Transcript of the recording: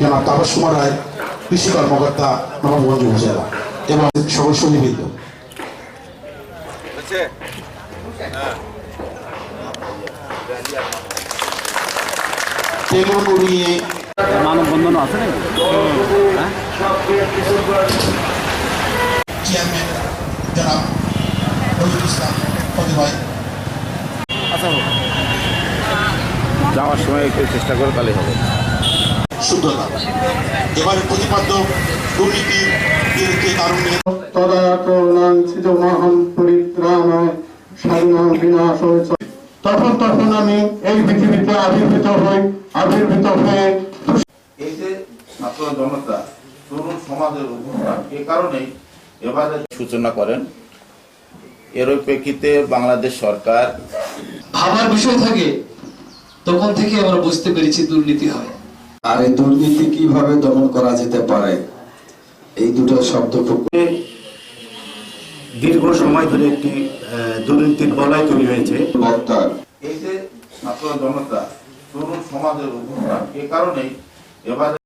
জনাব তাপস কুমার রায় কৃষি কর্মকর্তা নবাবগঞ্জ উপজেলা এবং সকল উড়িয়ে মানববন্ধন আছে নাকি? হ্যাঁ? চেয়ারম্যান জনাব নজরুল ইসলাম ভাই। আচ্ছা যাওয়ার সময় একটু চেষ্টা করে তাহলে হবে। শুদ্ধতা এবারে প্রতিপাদ্য দুর্নীতি বিরুদ্ধে কারণে তখন তখন আমি এই পৃথিবীতে আবির্ভূত হই আবির্ভূত হয়ে এই যে ছাত্র জনতা তরুণ সমাজের অভ্যুত্থান এ কারণেই এবারে সূচনা করেন। এর প্রেক্ষিতে বাংলাদেশ সরকার ভাবার বিষয় থাকে তখন থেকে আমরা বুঝতে পেরেছি দুর্নীতি হয়। আর এই দুর্নীতি কীভাবে দমন করা যেতে পারে? এই দুটো শব্দ খুব দীর্ঘ সময় ধরে একটি আহ, দুর্নীতির বলয় তৈরি হয়েছে। বক্তার। এই যে ছাত্র জনতা তরুণ সমাজের অভ্যুত্থান এ কারণেই এবারে